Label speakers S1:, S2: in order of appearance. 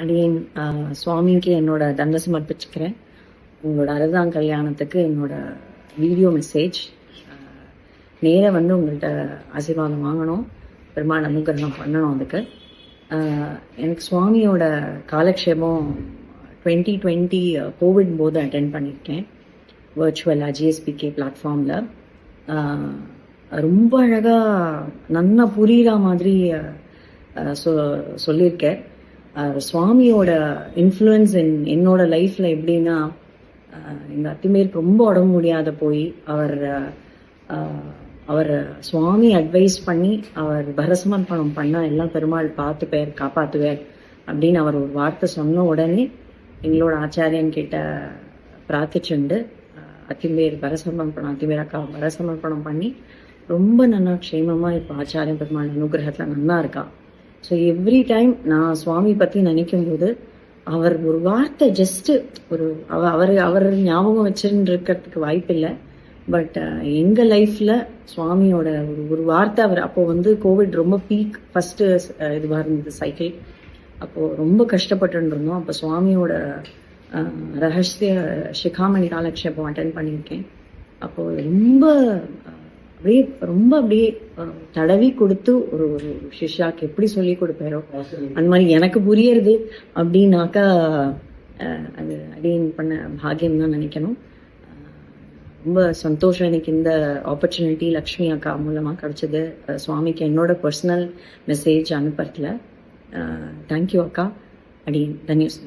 S1: அடியேன் சுவாமிக்கு என்னோட தண்ட சமர்ப்பிச்சுக்கிறேன். உங்களோட அறுபதாம் கல்யாணத்துக்கு என்னோட வீடியோ மெசேஜ் நேராக வந்து உங்கள்கிட்ட ஆசீர்வாதம் வாங்கணும். பெருமாள் அனுகிரகம் பண்ணணும் அதுக்கு. எனக்கு சுவாமியோட காலக்ஷேபம் டுவெண்ட்டி டுவெண்ட்டி கோவிட் போது அட்டென்ட் பண்ணியிருக்கேன் வர்ச்சுவல் ஜிஎஸ்பிகே பிளாட்ஃபார்மில் ரொம்ப அழகாக நல்லா புரியுற மாதிரி சொ சொல்லியிருக்கேன். சுவாமியோட இன்ஃப்ளூயன்ஸ் என் என்னோட லைஃப்பில் எப்படின்னா இந்த எங்க அத்திமேருக்கு ரொம்ப உடம்பு முடியாத போய் அவர் அவர் சுவாமி அட்வைஸ் பண்ணி அவர் பரசமர்ப்பணம் பண்ணால் எல்லாம் பெருமாள் பார்த்துப்பேர் காப்பாத்துவேர் அப்படின்னு அவர் ஒரு வார்த்தை சொன்ன உடனே எங்களோட ஆச்சாரியன் கிட்ட பிரார்த்திச்சுண்டு அத்திமேர் பரசமர்ப்பணம் அத்திமேர் அக்கா பரசமர்ப்பணம் பண்ணி ரொம்ப நல்லா க்ஷேமமா இப்போ ஆச்சாரியன் பெருமாள் அனுகிரகத்துல நல்லா இருக்கா ஸோ எவ்ரி டைம் நான் சுவாமி பத்தி நினைக்கும் போது அவர் ஒரு வார்த்தை ஜஸ்ட் ஒரு அவர் அவர் ஞாபகம் வச்சுன்னு வாய்ப்பில்லை. வாய்ப்பு இல்லை பட் எங்க லைஃப்ல சுவாமியோட ஒரு ஒரு வார்த்தை அவர் அப்போ வந்து கோவிட் ரொம்ப பீக் ஃபர்ஸ்ட் இதுவா இருந்தது சைக்கிள் அப்போ ரொம்ப கஷ்டப்பட்டு இருந்தோம் அப்போ சுவாமியோட ரகசிய சிகாமணி காலக்ஷேபம் அட்டன் பண்ணியிருக்கேன். அப்போ ரொம்ப அப்படியே ரொம்ப அப்படியே தடவி கொடுத்து ஒரு ஒரு சிஷ்யாக்கு எப்படி சொல்லி கொடுப்பாரோ அந்த மாதிரி எனக்கு புரியறது அப்படின்னாக்கா அது அடியன் பண்ண பாக்கியம் தான் நினைக்கணும். ரொம்ப சந்தோஷம் எனக்கு இந்த ஆப்பர்ச்சுனிட்டி லக்ஷ்மி அக்கா மூலமாக கிடைச்சது. சுவாமிக்கு என்னோட பர்சனல் மெசேஜ் அனுப்புறதுல. தேங்க்யூ அக்கா. அடியன் தன்யூஸ்